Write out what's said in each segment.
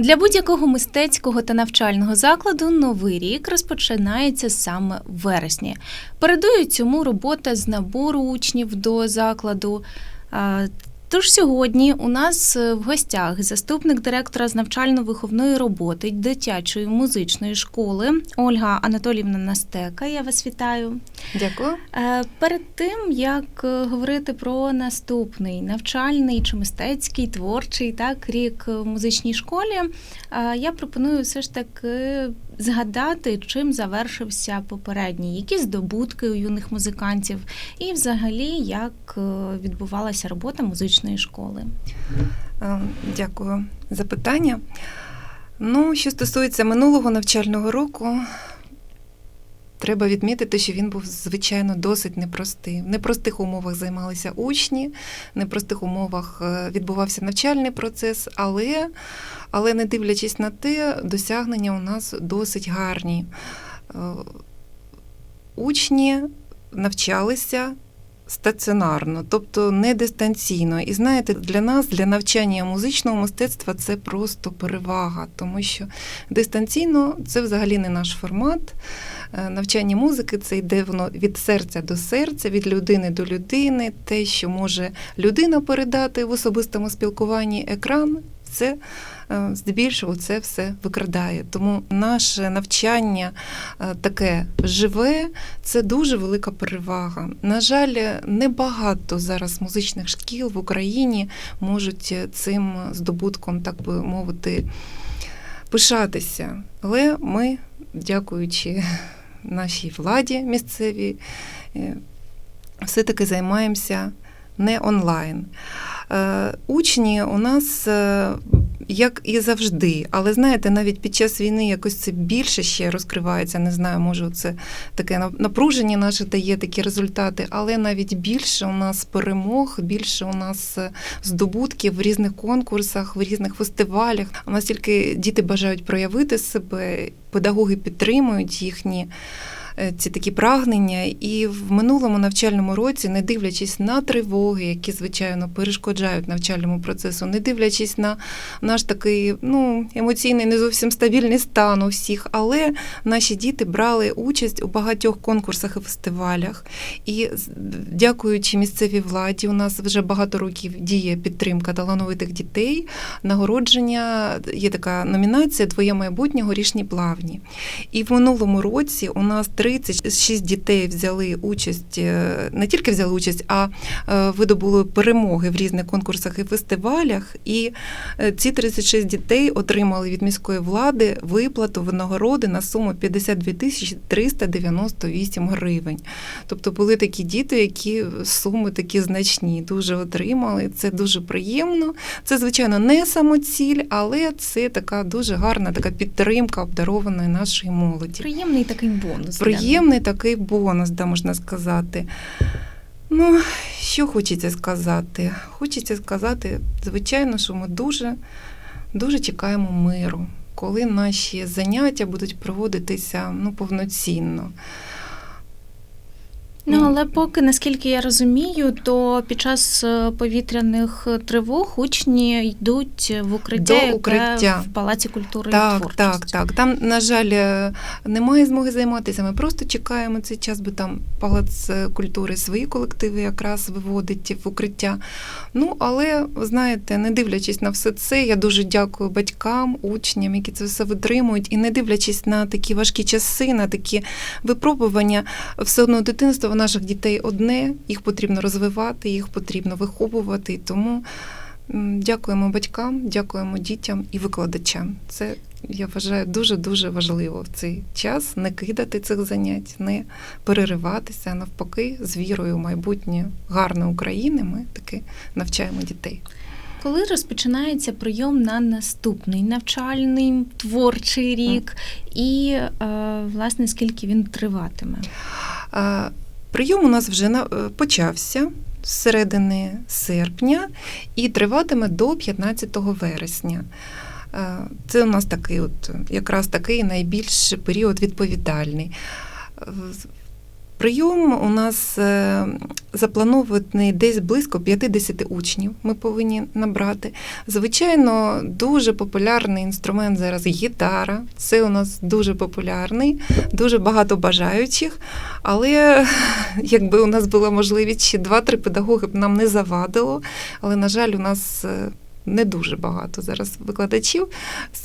Для будь-якого мистецького та навчального закладу новий рік розпочинається саме в вересні. Передує цьому робота з набору учнів до закладу. Тож сьогодні у нас е, в гостях заступник директора з навчально-виховної роботи дитячої музичної школи Ольга Анатоліївна Настека. Я вас вітаю. Дякую. Е, Перед тим як е, говорити про наступний навчальний чи мистецький творчий так рік в музичній школі, я пропоную все ж таки згадати, чим завершився попередній, які здобутки у юних музикантів, і взагалі як е, відбувалася робота музичної школи. Е, Дякую за питання. Ну, що стосується минулого навчального року, треба відмітити, що він був, звичайно, досить непростий. В непростих умовах займалися учні, в непростих умовах е, відбувався навчальний процес, але, але не дивлячись на те, досягнення у нас досить гарні. Е, Учні навчалися стаціонарно, тобто не дистанційно. І знаєте, для нас, для навчання музичного мистецтва, це просто перевага, тому що дистанційно це взагалі не наш формат. Е, Навчання музики це йде воно від серця до серця, від людини до людини. Те, що може людина передати в особистому спілкуванні екран, це здебільшого це все викрадає. Тому наше навчання е, таке живе, це дуже велика перевага. На жаль, небагато зараз музичних шкіл в Україні можуть цим здобутком, так би мовити, пишатися. Але ми, дякуючи нашій владі місцевій, е, все-таки займаємося не онлайн. Е, Учні у нас, е, як і завжди, але знаєте, навіть під час війни якось це більше ще розкривається. Не знаю, може, це таке напруження наше дає такі результати, але навіть більше у нас перемог, більше у нас е, здобутків в різних конкурсах, в різних фестивалях. Настільки діти бажають проявити себе, педагоги підтримують їхні ці такі прагнення. І в минулому навчальному році, не дивлячись на тривоги, які звичайно перешкоджають навчальному процесу, не дивлячись на наш такий ну емоційний, не зовсім стабільний стан у всіх, але наші діти брали участь у багатьох конкурсах і фестивалях. І дякуючи місцевій владі, у нас вже багато років діє підтримка талановитих дітей. Нагородження є така номінація Твоє майбутнє горішні плавні. І в минулому році у нас 36 дітей взяли участь, е, не тільки взяли участь, а е, видобули перемоги в різних конкурсах і фестивалях. І е, ці 36 дітей отримали від міської влади виплату винагороди на суму 52 тисячі 398 гривень. Тобто були такі діти, які суми такі значні, дуже отримали. Це дуже приємно. Це, звичайно, не самоціль, але це така дуже гарна така підтримка обдарованої нашої молоді. Приємний такий бонус. Приємний такий бонус, да, можна сказати. Ну, що хочеться сказати? Хочеться сказати, звичайно, що ми дуже, дуже чекаємо миру, коли наші заняття будуть проводитися ну, повноцінно. Ну, але поки, наскільки я розумію, то під час е, повітряних тривог учні йдуть в укриття, До укриття. в Палаці культури і Так, творчості. так, так. Там, на жаль, е, немає змоги займатися. Ми просто чекаємо цей час, бо там палац е, культури свої колективи якраз виводить в укриття. Ну, але знаєте, не дивлячись на все це, я дуже дякую батькам, учням, які це все витримують, і не дивлячись на такі важкі часи, на такі випробування, все одно дитинство в наших дітей одне, їх потрібно розвивати, їх потрібно виховувати. Тому дякуємо батькам, дякуємо дітям і викладачам. Це я вважаю дуже дуже важливо в цей час не кидати цих занять, не перериватися, а навпаки, з вірою в майбутнє гарне України. Ми таки навчаємо дітей. Коли розпочинається прийом на наступний навчальний творчий рік, і е, власне скільки він триватиме? Прийом у нас вже е, почався з середини серпня і триватиме до 15 вересня. Е, Це у нас такий, от якраз такий найбільш період відповідальний. Е, Прийом у нас е, запланований десь близько 50 учнів. Ми повинні набрати. Звичайно, дуже популярний інструмент зараз гітара. Це у нас дуже популярний, дуже багато бажаючих. Але якби у нас була можливість ще 2-3 педагоги б нам не завадило. Але, на жаль, у нас. Не дуже багато зараз викладачів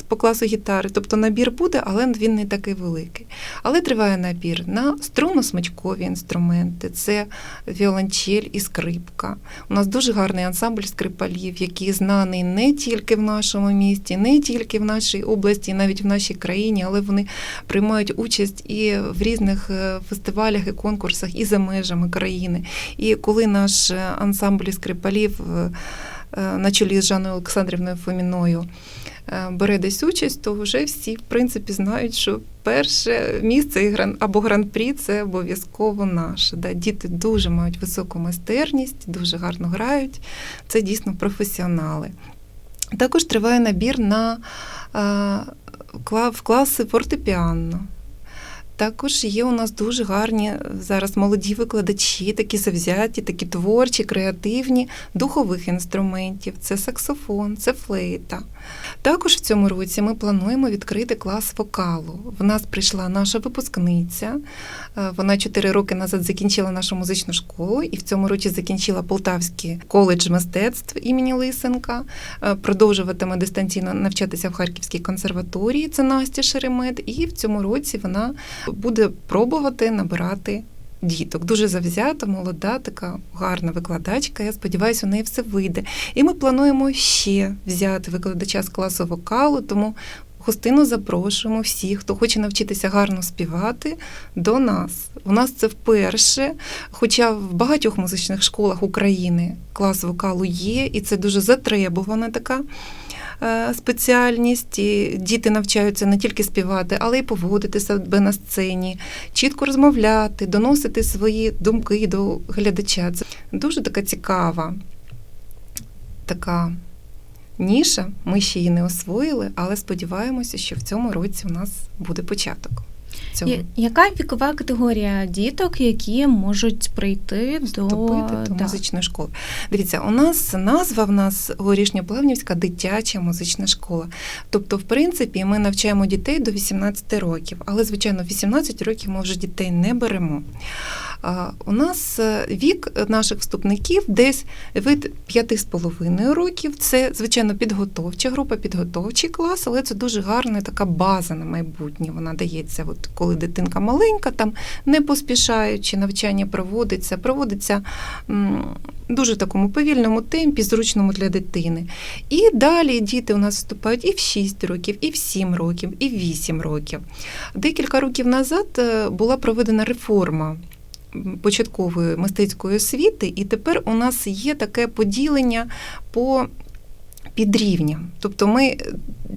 по класу гітари. Тобто набір буде, але він не такий великий. Але триває набір на струнно-смичкові інструменти. Це віолончель і скрипка. У нас дуже гарний ансамбль скрипалів, який знаний не тільки в нашому місті, не тільки в нашій області, навіть в нашій країні, але вони приймають участь і в різних е, фестивалях і конкурсах, і за межами країни. І коли наш е, ансамбль скрипалів е, на чолі з Жанною Олександрівною Фоміною е, бере десь участь, то вже всі в принципі знають, що перше місце або гран-прі це обов'язково наше. Да. Діти дуже мають високу майстерність, дуже гарно грають. Це дійсно професіонали. Також триває набір на е, в класи фортепіано. Також є у нас дуже гарні зараз молоді викладачі, такі завзяті, такі творчі, креативні, духових інструментів. Це саксофон, це флейта. Також в цьому році ми плануємо відкрити клас вокалу. В нас прийшла наша випускниця. Е, Вона 4 роки назад закінчила нашу музичну школу і в цьому році закінчила Полтавський коледж мистецтв імені Лисенка. Е, Продовжуватиме дистанційно навчатися в Харківській консерваторії. Це Настя Шеремет. І в цьому році вона буде пробувати набирати діток. Дуже завзята, молода, така гарна викладачка. Я сподіваюся, у неї все вийде. І ми плануємо ще взяти викладача з класу вокалу, тому гостину запрошуємо всіх, хто хоче навчитися гарно співати до нас. У нас це вперше, хоча в багатьох музичних школах України клас вокалу є, і це дуже затребувана така спеціальність. І діти навчаються не тільки співати, але й поводити себе на сцені, чітко розмовляти, доносити свої думки до глядача. Це дуже така цікава така ніша. Ми ще її не освоїли, але сподіваємося, що в цьому році у нас буде початок. Цього. Я- Яка вікова категорія діток, які можуть прийти вступити до, до да. музичної школи. Дивіться, у нас назва в нас Горішньоплавнівська дитяча музична школа. Тобто, в принципі, ми навчаємо дітей до 18 років, але звичайно, в 18 років ми вже дітей не беремо. У нас е, вік наших вступників десь від 5,5 років. Це, звичайно, підготовча група, підготовчий клас, але це дуже гарна така база на майбутнє. Вона дається, от коли дитинка маленька, там не поспішаючи, навчання проводиться, проводиться дуже такому повільному темпі, зручному для дитини. І далі діти у нас вступають і в 6 років, і в 7 років, і в 8 років. Декілька років назад е, була проведена реформа початкової мистецької освіти, і тепер у нас є таке поділення по підрівням. Тобто ми е,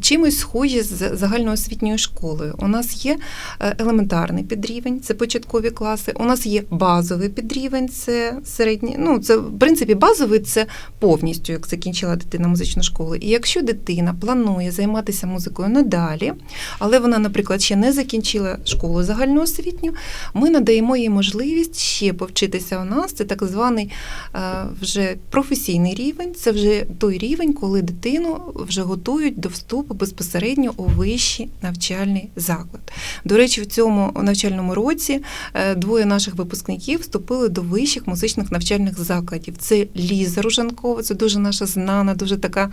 чимось схожі з загальноосвітньою школою. У нас є е, елементарний підрівень, це початкові класи. У нас є базовий підрівень, це середній. Ну, це в принципі базовий це повністю, як закінчила дитина музичну школу. І якщо дитина планує займатися музикою надалі, але вона, наприклад, ще не закінчила школу загальноосвітню, ми надаємо їй можливість ще повчитися у нас. Це так званий е, вже професійний рівень. Це вже той рівень, коли дитину вже готують до вступу безпосередньо у вищий навчальний заклад. До речі, в цьому навчальному році е, двоє наших випускників вступили до вищих музичних навчальних закладів. Це Ліза Ружанкова, це дуже наша знана, дуже така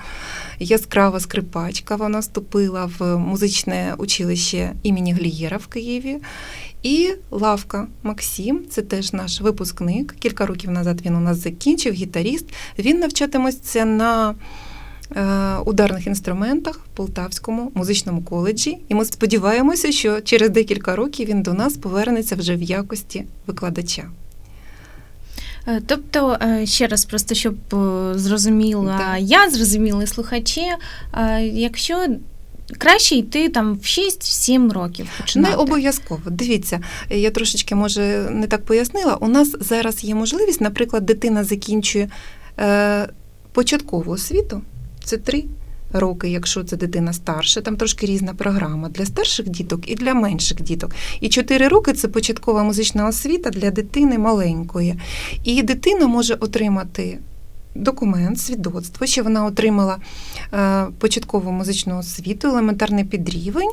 яскрава скрипачка. Вона вступила в музичне училище імені Глієра в Києві. І Лавка Максим, це теж наш випускник. Кілька років назад він у нас закінчив, гітаріст. Він навчатиметься на ударних інструментах в Полтавському музичному коледжі. І ми сподіваємося, що через декілька років він до нас повернеться вже в якості викладача. Е, Тобто, е, ще раз, просто щоб е, зрозуміла Да. я, зрозуміли слухачі, е, якщо краще йти там в 6-7 років починати. Не обов'язково. Дивіться, я трошечки може не так пояснила. У нас зараз є можливість, наприклад, дитина закінчує е, початкову освіту, це три роки, якщо це дитина старша, там трошки різна програма для старших діток і для менших діток. І 4 роки це початкова музична освіта для дитини маленької. І дитина може отримати. Документ, свідоцтво, що вона отримала е, початкову музичну освіту, елементарний підрівень,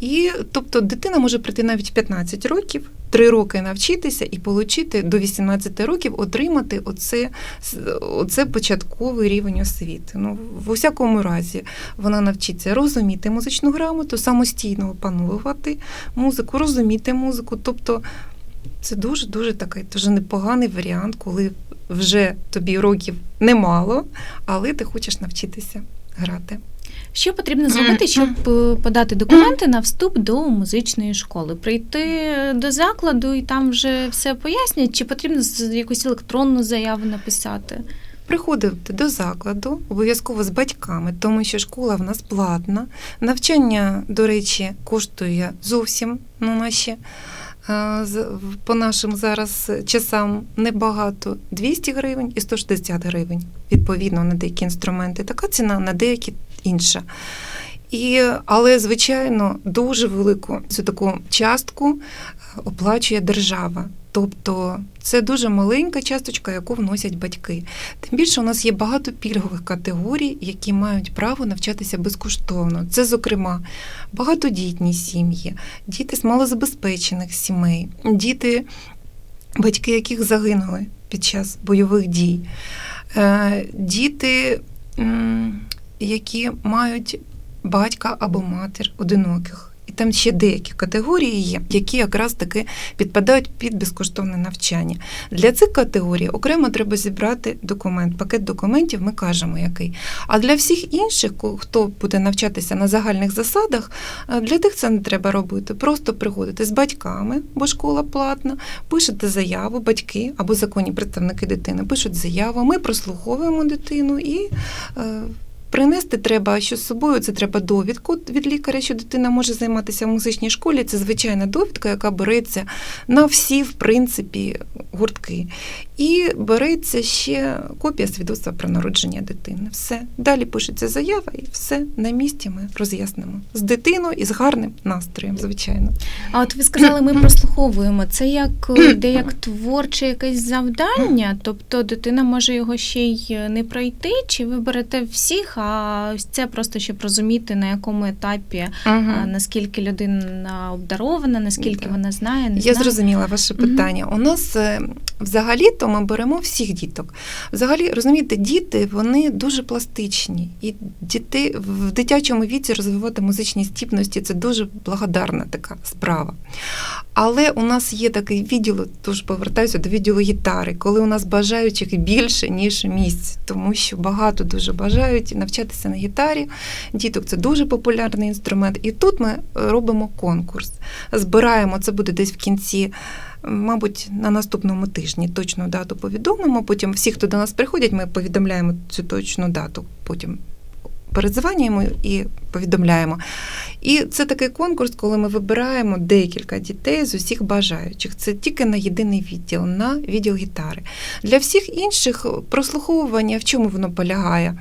і тобто дитина може прийти навіть 15 років, 3 роки навчитися і отримати до 18 років отримати оце, оце початковий рівень освіти. Ну, в усякому разі, вона навчиться розуміти музичну грамоту, самостійно опанувати музику, розуміти музику. Тобто це дуже дуже такий дуже непоганий варіант, коли вже тобі років немало, але ти хочеш навчитися грати. Що потрібно зробити, щоб е, подати документи на вступ до музичної школи? Прийти до закладу і там вже все пояснять, чи потрібно якусь електронну заяву написати? Приходити до закладу обов'язково з батьками, тому що школа в нас платна. Навчання, до речі, коштує зовсім на наші по нашим зараз часам небагато 200 гривень і 160 гривень, відповідно на деякі інструменти. Така ціна на деякі інша. І, Але, звичайно, дуже велику цю таку частку оплачує держава. Тобто це дуже маленька часточка, яку вносять батьки. Тим більше у нас є багато пільгових категорій, які мають право навчатися безкоштовно. Це, зокрема, багатодітні сім'ї, діти з малозабезпечених сімей, діти, батьки яких загинули під час бойових дій, е, діти, які мають батька або матір одиноких. І там ще деякі категорії є, які якраз таки підпадають під безкоштовне навчання. Для цих категорій окремо треба зібрати документ, пакет документів, ми кажемо, який. А для всіх інших, хто буде навчатися на загальних засадах, е, для тих це не треба робити. Просто приходити з батьками, бо школа платна, пишете заяву, батьки або законні представники дитини пишуть заяву, ми прослуховуємо дитину і. Принести треба, що з собою це треба довідку від лікаря, що дитина може займатися в музичній школі. Це звичайна довідка, яка береться на всі, в принципі, гуртки. І береться ще копія свідоцтва про народження дитини. Все. Далі пишеться заява, і все на місці ми роз'яснимо з дитиною і з гарним настроєм, звичайно. А от ви сказали, ми прослуховуємо. Це як де як творче якесь завдання, тобто дитина може його ще й не пройти, чи ви берете всіх, а це просто щоб розуміти, на якому етапі, ага. наскільки людина обдарована, наскільки да. вона знає. Не Я знає. зрозуміла ваше питання. Угу. У нас е, взагалі-то ми беремо всіх діток. Взагалі, розумієте, діти вони дуже пластичні, і діти в дитячому віці розвивати музичні здібності це дуже благодарна така справа. Але у нас є такий відділ, тож повертаюся до відділу гітари, коли у нас бажаючих більше, ніж місць, тому що багато дуже бажають навчатися на гітарі. Діток це дуже популярний інструмент. І тут ми робимо конкурс. Збираємо, це буде десь в кінці мабуть, на наступному тижні точну дату повідомимо. Потім всі, хто до нас приходять, ми повідомляємо цю точну дату. Потім передзванюємо і повідомляємо. І це такий конкурс, коли ми вибираємо декілька дітей з усіх бажаючих. Це тільки на єдиний відділ, на відділ гітари. Для всіх інших прослуховування, в чому воно полягає?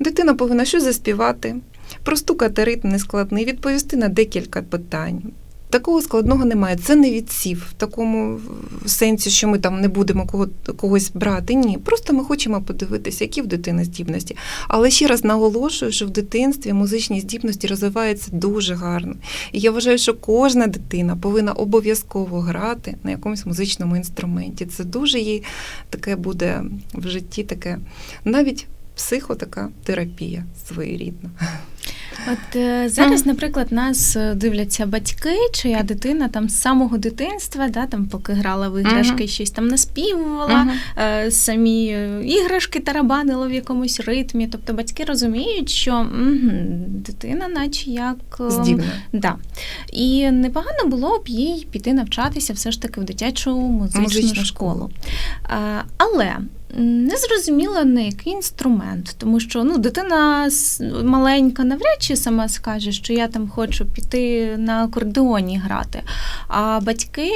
Дитина повинна щось заспівати, простукати ритм нескладний, відповісти на декілька питань. Такого складного немає. Це не відсів в такому сенсі, що ми там не будемо кого, когось брати. Ні, просто ми хочемо подивитися, які в дитини здібності. Але ще раз наголошую, що в дитинстві музичні здібності розвиваються дуже гарно. І я вважаю, що кожна дитина повинна обов'язково грати на якомусь музичному інструменті. Це дуже їй таке буде в житті, таке навіть психотака терапія своєрідна. От е, зараз, наприклад, нас е, дивляться батьки, чия дитина там з самого дитинства, да, там поки грала в іграшки, uh-huh. щось там наспівувала, uh-huh. е, самі іграшки тарабанила в якомусь ритмі. Тобто батьки розуміють, що угу, дитина, наче як е, Здібна. Да. І непогано було б їй піти навчатися все ж таки в дитячу музичну, музичну школу. Е, але не зрозуміла на який інструмент, тому що ну, дитина маленька навряд чи сама скаже, що я там хочу піти на акордеоні грати, а батьки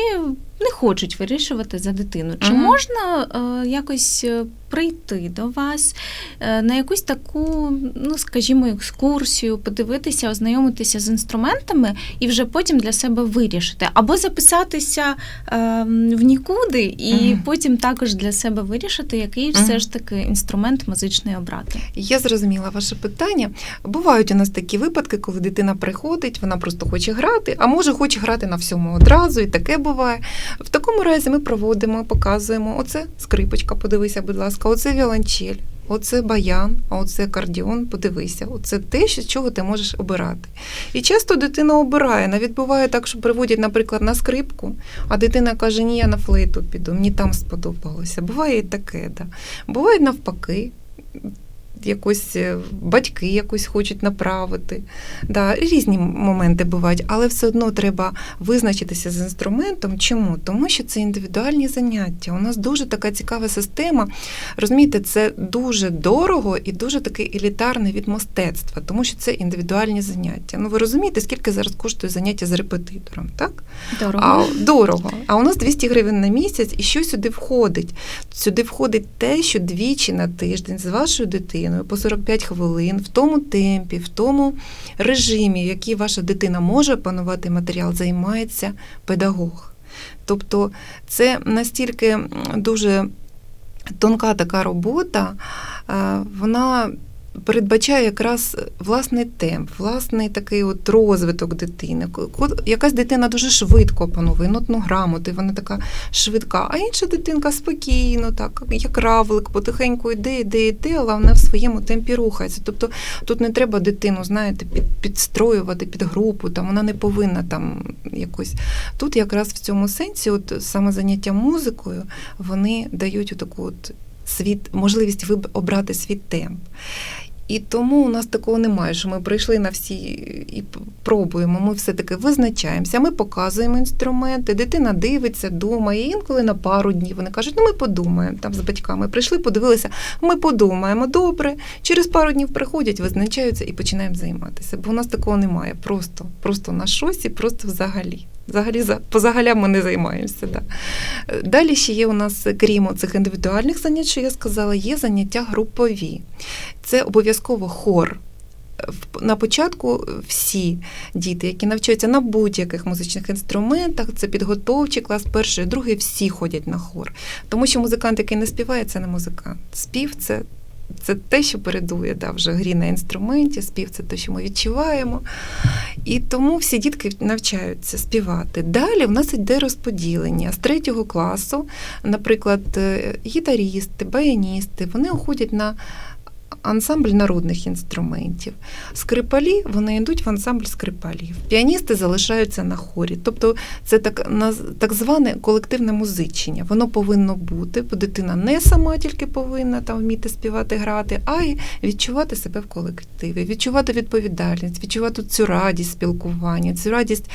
не хочуть вирішувати за дитину. Чи ага. можна е, якось прийти до вас е, на якусь таку, ну скажімо, екскурсію, подивитися, ознайомитися з інструментами і вже потім для себе вирішити, або записатися е, в нікуди, і Мгм. потім також для себе вирішити, який Мгм. все ж таки інструмент музичний обрати. Я зрозуміла ваше питання. Бувають у нас такі випадки, коли дитина приходить, вона просто хоче грати, а може хоче грати на всьому одразу, і таке буває. В такому разі ми проводимо, показуємо: оце скрипочка, подивися, будь ласка, оце віолончель. Оце баян, а оце акордіон, подивися. Оце те, що- чого ти можеш обирати. І часто дитина обирає. Навіть буває так, що приводять, наприклад, на скрипку, а дитина каже, ні, я на флейту піду, мені там сподобалося. Буває і таке, да. Буває навпаки. Якось е, батьки якось хочуть направити. Да, різні моменти бувають, але все одно треба визначитися з інструментом. Чому? Тому що це індивідуальні заняття. У нас дуже така цікава система. Розумієте, це дуже дорого і дуже таке елітарне від мистецтва, тому що це індивідуальні заняття. Ну ви розумієте, скільки зараз коштує заняття з репетитором, так? Дорого. А, дорого. А у нас 200 гривень на місяць, і що сюди входить? Сюди входить те, що двічі на тиждень з вашою дитиною по 45 хвилин, в тому темпі, в тому режимі, в який ваша дитина може опанувати матеріал, займається педагог. Тобто це настільки дуже тонка така робота, вона передбачає якраз власний темп, власний такий от розвиток дитини. Якась дитина дуже швидко опановує нотну грамоту, вона така швидка, а інша дитинка спокійно, так, як равлик, потихеньку йде, йде, йде, але вона в своєму темпі рухається. Тобто тут не треба дитину, знаєте, під, підстроювати під групу, там вона не повинна там якось. Тут якраз в цьому сенсі, от саме заняття музикою, вони дають таку от світ, можливість виб- обрати свій темп. І тому у нас такого немає, що ми прийшли на всі і пробуємо. Ми все-таки визначаємося, ми показуємо інструменти, дитина дивиться, думає. І інколи на пару днів вони кажуть, ну ми подумаємо там з батьками. Прийшли, подивилися, ми подумаємо, добре. Через пару днів приходять, визначаються і починаємо займатися. Бо у нас такого немає. Просто, просто на щось і просто взагалі. Взагалі за по ми не займаємося. Да. Далі ще є у нас, крім цих індивідуальних занять, що я сказала, є заняття групові. Це обов'язково хор. На початку всі діти, які навчаються на будь-яких музичних інструментах, це підготовчий клас, перший, другий, всі ходять на хор. Тому що музикант, який не співає, це не музикант. Спів це, це те, що передує да, вже грі на інструменті, спів це те, що ми відчуваємо. І тому всі дітки навчаються співати. Далі в нас йде розподілення з третього класу, наприклад, е, гітарісти, баяністи, вони уходять на ансамбль народних інструментів. Скрипалі вони йдуть в ансамбль скрипалів. Піаністи залишаються на хорі. Тобто це так, наз- так зване колективне музичення. Воно повинно бути, бо дитина не сама тільки повинна там вміти співати, грати, а й відчувати себе в колективі, відчувати відповідальність, відчувати цю радість спілкування, цю радість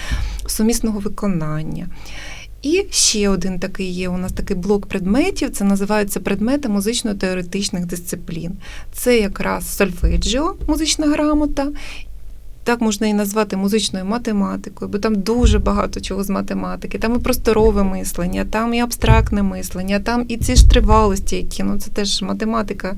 сумісного виконання. І ще один такий є у нас такий блок предметів, це називаються предмети музично-теоретичних дисциплін. Це якраз сольфеджіо, музична грамота. Так можна і назвати музичною математикою, бо там дуже багато чого з математики. Там і просторове мислення, там і абстрактне мислення, там і ці ж тривалості, які ну це теж математика,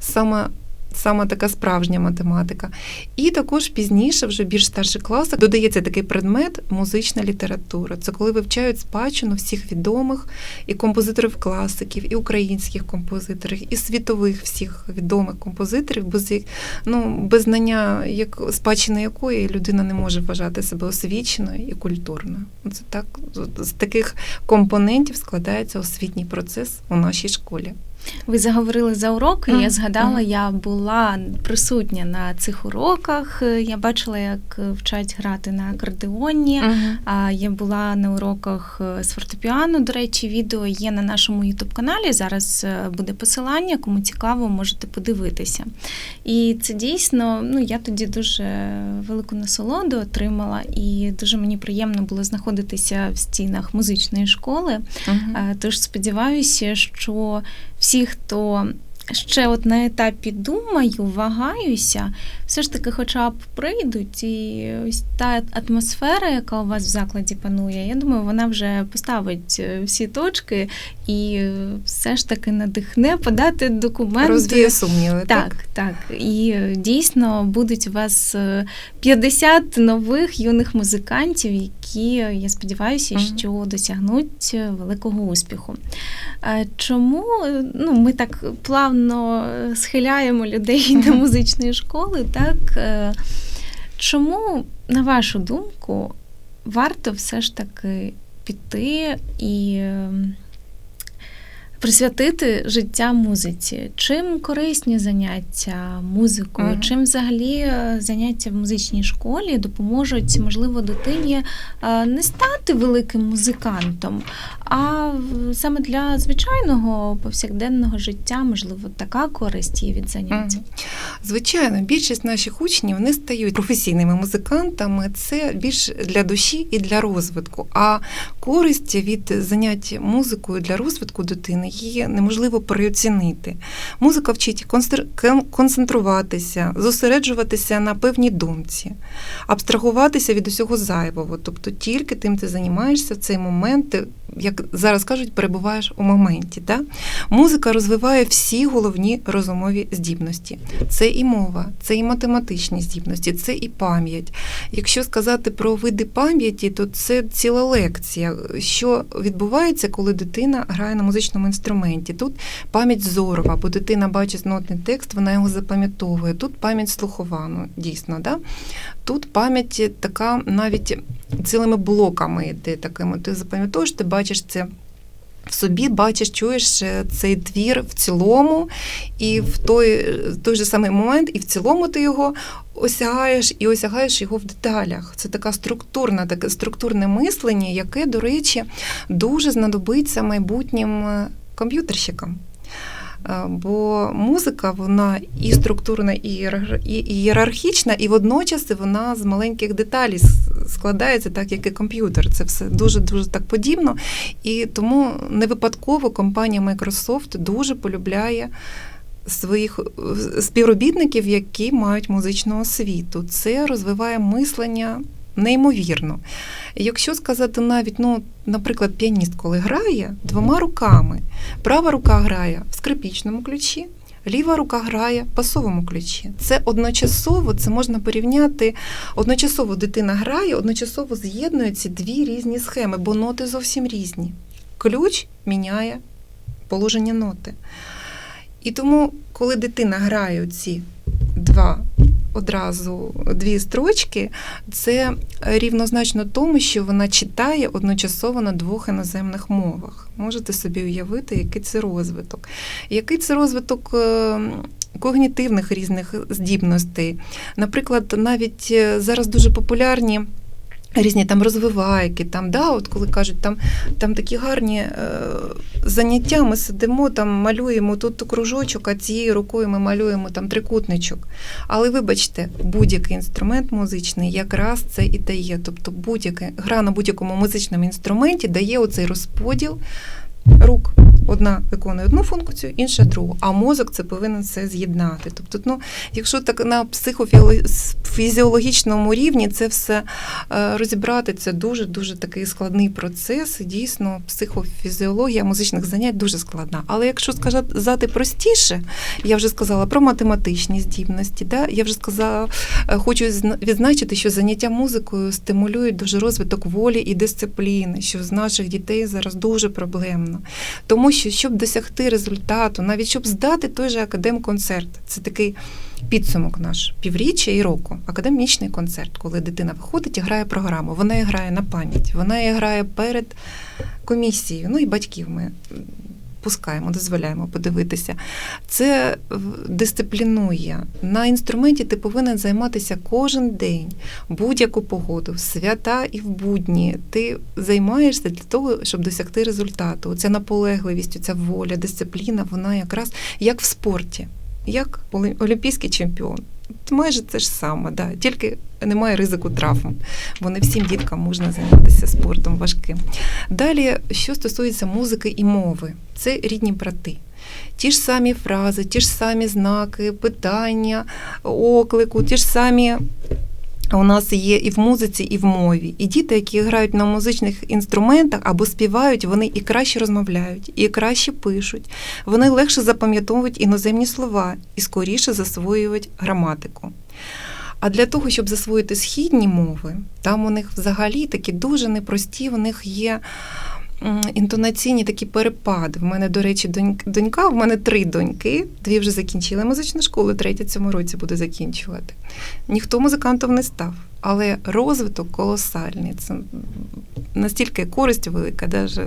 саме, саме така справжня математика. І також пізніше, вже більш старших класах, додається такий предмет музична література. Це коли вивчають спадщину всіх відомих і композиторів класиків, і українських композиторів, і світових всіх відомих композиторів, без ну без знання як спадщини якої людина не може вважати себе освіченою і культурною. Це так з таких компонентів складається освітній процес у нашій школі. Ви заговорили за уроки. Мгм. Я згадала, я була присутня на цих уроках. Я бачила, як вчать грати на акордеоні. А я була на уроках е, з фортепіано. До речі, відео є на нашому ютуб-каналі. Зараз е, буде посилання. Кому цікаво, можете подивитися. І це дійсно, ну я тоді дуже велику насолоду отримала, і дуже мені приємно було знаходитися в стінах музичної школи. Е, Тож сподіваюся, що всі, хто ще от на етапі думаю, вагаюся, все ж таки, хоча б прийдуть, і ось та атмосфера, яка у вас в закладі панує, я думаю, вона вже поставить е, всі точки і все ж таки надихне подати документи. Розвіє сумніви. Так, так. І е, дійсно будуть у вас 50 нових юних музикантів, які, я сподіваюся, що досягнуть великого успіху. Е, Чому е, ну, ми так плавно е, схиляємо людей до музичної школи? Так? Е, Чому, на вашу думку, варто все ж таки піти і е, присвятити життя музиці? Чим корисні заняття музикою? Мгм. Чим взагалі е, заняття в музичній школі допоможуть, можливо, дитині е, не стати великим музикантом, а саме для звичайного повсякденного життя, можливо, така користь є від заняття. Мгм. Звичайно, більшість наших учнів не стають професійними музикантами. Це більш для душі і для розвитку. А користь від занять музикою для розвитку дитини її неможливо переоцінити. Музика вчить концентруватися, зосереджуватися на певній думці, абстрагуватися від усього зайвого. Тобто тільки тим ти займаєшся в цей момент, ти, як зараз кажуть, перебуваєш у моменті. Да? Музика розвиває всі головні розумові здібності. Це і мова, це і математичні здібності, це і пам'ять. Якщо сказати про види пам'яті, то це ціла лекція, що відбувається, коли дитина грає на музичному інструменті. Тут пам'ять зорова, бо дитина бачить нотний текст, вона його запам'ятовує. Тут пам'ять слухова, ну дійсно, да? тут пам'ять така навіть цілими блоками йде такими. Ти запам'ятовуєш, ти бачиш це в собі бачиш, чуєш е, цей твір в цілому, і в той, в той же самий момент, і в цілому ти його осягаєш і осягаєш його в деталях. Це така структурна, таке структурне мислення, яке, до речі, дуже знадобиться майбутнім комп'ютерщикам. Е, Бо музика вона і структурна, і ієрархічна, і водночас вона з маленьких деталей складається, так як і комп'ютер. Це все дуже дуже так подібно. І тому не випадково компанія Microsoft дуже полюбляє своїх е, співробітників, які мають музичну освіту. Це розвиває мислення неймовірно. Якщо сказати навіть, ну, наприклад, піаніст, коли грає двома руками, права рука грає в скрипічному ключі. Ліва рука грає в басовому ключі. Це одночасово, це можна порівняти. Одночасово дитина грає, одночасово з'єднуються дві різні схеми, бо ноти зовсім різні. Ключ міняє положення ноти. І тому, коли дитина грає ці два одразу дві строчки, це рівнозначно тому, що вона читає одночасово на двох іноземних мовах. Можете собі уявити, який це розвиток. Який це розвиток е, когнітивних різних здібностей. Наприклад, навіть е, зараз дуже популярні. Різні там розвивайки, там, да, от коли кажуть, там, там такі гарні е, заняття, ми сидимо, там малюємо тут кружочок, а цією рукою ми малюємо там трикутничок. Але вибачте, будь-який інструмент музичний якраз це і дає. Тобто будь-яка гра на будь-якому музичному інструменті дає оцей розподіл рук. Одна виконує одну функцію, інша другу, а мозок це повинен все з'єднати. Тобто, ну, якщо так на психофізіологічному рівні це все е, розібрати, це дуже дуже такий складний процес. Дійсно, психофізіологія музичних занять дуже складна. Але якщо сказати простіше, я вже сказала про математичні здібності. Да? Я вже сказала, е, хочу відзначити, що заняття музикою стимулюють дуже розвиток волі і дисципліни, що з наших дітей зараз дуже проблемно. Тому що, щоб досягти результату, навіть щоб здати той же академ-концерт, це такий підсумок наш півріччя і року. Академічний концерт, коли дитина виходить і грає програму. Вона і грає на пам'ять, вона і грає перед комісією. Ну і батьків ми пускаємо, дозволяємо подивитися. Це дисциплінує. На інструменті ти повинен займатися кожен день, будь-яку погоду, свята і в будні. Ти займаєшся для того, щоб досягти результату. Ця наполегливість, ця воля, дисципліна, вона якраз як в спорті, як олі- олімпійський чемпіон. Майже те ж саме, да. тільки немає ризику травм, бо не всім діткам можна займатися спортом важким. Далі, що стосується музики і мови, це рідні брати. ті ж самі фрази, ті ж самі знаки, питання, оклику, ті ж самі. У нас є і в музиці, і в мові. І діти, які грають на музичних інструментах або співають, вони і краще розмовляють, і краще пишуть. Вони легше запам'ятовують іноземні слова і скоріше засвоюють граматику. А для того, щоб засвоїти східні мови, там у них взагалі такі дуже непрості, у них є інтонаційні такі перепади. В мене, до речі, донька, в мене три доньки, дві вже закінчили музичну школу, третя цьому році буде закінчувати. Ніхто музикантом не став, але розвиток колосальний. Це настільки користь велика, навіть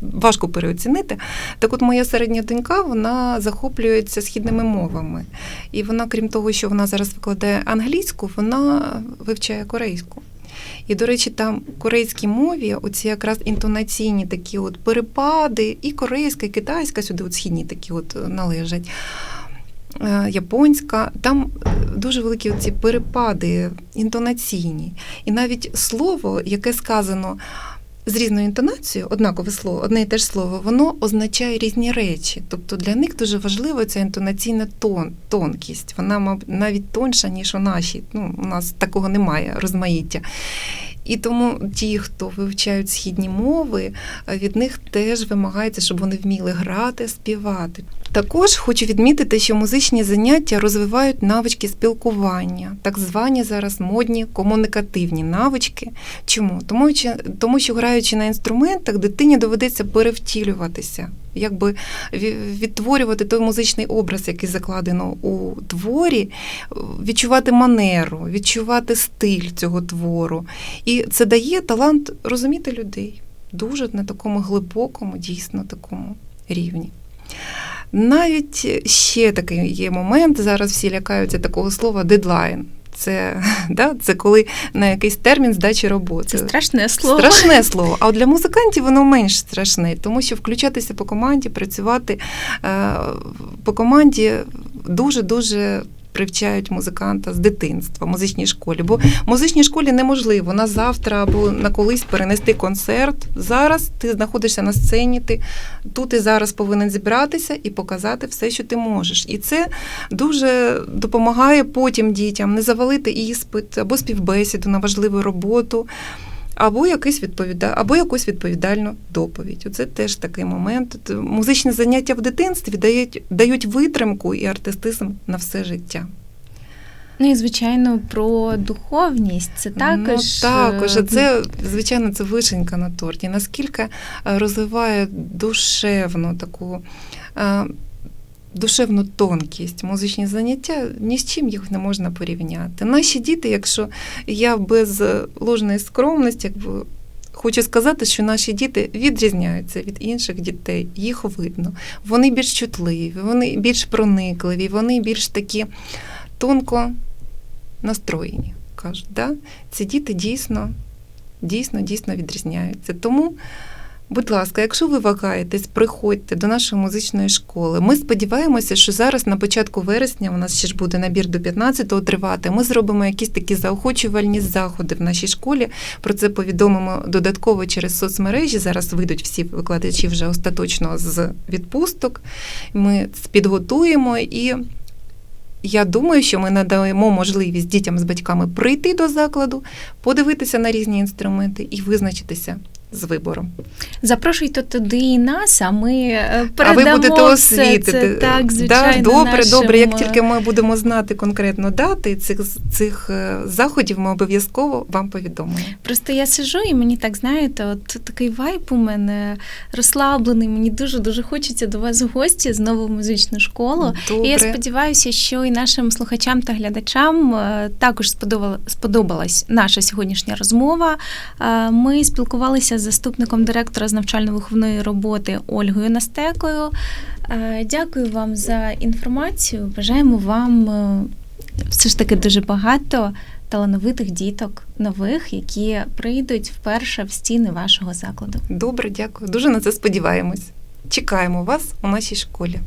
важко переоцінити. Так от моя середня донька вона захоплюється східними мовами. І вона, крім того, що вона зараз викладає англійську, вона вивчає корейську. І, до речі, там в корейській мові оці якраз інтонаційні такі от перепади, і корейська, і китайська сюди от східні такі от належать. Е, японська, там дуже великі ці перепади інтонаційні. І навіть слово, яке сказано з різною інтонацією, однакове слово, одне і те ж слово, воно означає різні речі. Тобто для них дуже важлива ця інтонаційна тон, тонкість. Вона, мабуть, навіть тонша, ніж у нашій. Ну, У нас такого немає розмаїття. І тому ті, хто вивчають східні мови, від них теж вимагається, щоб вони вміли грати, співати. Також хочу відмітити, що музичні заняття розвивають навички спілкування, так звані зараз модні комунікативні навички. Чому? Тому, тому що граючи на інструментах, дитині доведеться перевтілюватися, якби відтворювати той музичний образ, який закладено у творі, відчувати манеру, відчувати стиль цього твору. І це дає талант розуміти людей дуже на такому глибокому, дійсно такому рівні. Навіть ще такий є момент, зараз всі лякаються такого слова дедлайн. Це да, це коли на якийсь термін здачі роботи. Це страшне слово. Страшне слово. А от для музикантів воно менш страшне, тому що включатися по команді, працювати е, по команді дуже дуже привчають музиканта з дитинства в музичній школі. Бо в музичній школі неможливо на завтра або на колись перенести концерт. Зараз ти знаходишся на сцені, ти тут і зараз повинен зібратися і показати все, що ти можеш. І це дуже допомагає потім дітям не завалити іспит або співбесіду на важливу роботу або якийсь відповіда, або якусь відповідальну доповідь. Оце теж такий момент. Музичні заняття в дитинстві дають дають витримку і артистизм на все життя. Ну і звичайно про духовність. Це також Ну, також це звичайно це вишенька на торті. Наскільки е, розвиває душевну таку е, душевну тонкість, музичні заняття ні з чим їх не можна порівняти. Наші діти, якщо я без ложної скромності, якби. Хочу сказати, що наші діти відрізняються від інших дітей, їх видно. Вони більш чутливі, вони більш проникливі, вони більш такі тонко настроєні. Кажуть, да? ці діти дійсно, дійсно, дійсно відрізняються. Тому Будь ласка, якщо ви вагаєтесь, приходьте до нашої музичної школи. Ми сподіваємося, що зараз на початку вересня у нас ще ж буде набір до 15-го тривати. Ми зробимо якісь такі заохочувальні заходи в нашій школі. Про це повідомимо додатково через соцмережі. Зараз вийдуть всі викладачі вже остаточно з відпусток. Ми підготуємо і. Я думаю, що ми надаємо можливість дітям з батьками прийти до закладу, подивитися на різні інструменти і визначитися з вибором. Запрошуйте туди і нас, а ми передамо А ви будете освітити. Це, так, звичайно, да, Добре, нашим... добре. Як тільки ми будемо знати конкретно дати цих цих е, заходів, ми обов'язково вам повідомимо. Просто я сижу і мені так знаєте, от такий вайб у мене розслаблений. Мені дуже дуже хочеться до вас в гості знову в музичну школу. Добре. І я сподіваюся, що і нашим слухачам та глядачам е, також сподобалась наша сьогоднішня розмова. Е, ми спілкувалися заступником директора з навчально-виховної роботи Ольгою Настекою. Е, дякую вам за інформацію. Бажаємо вам е, все ж таки дуже багато талановитих діток нових, які прийдуть вперше в стіни вашого закладу. Добре, дякую. Дуже на це сподіваємось. Чекаємо вас у нашій школі.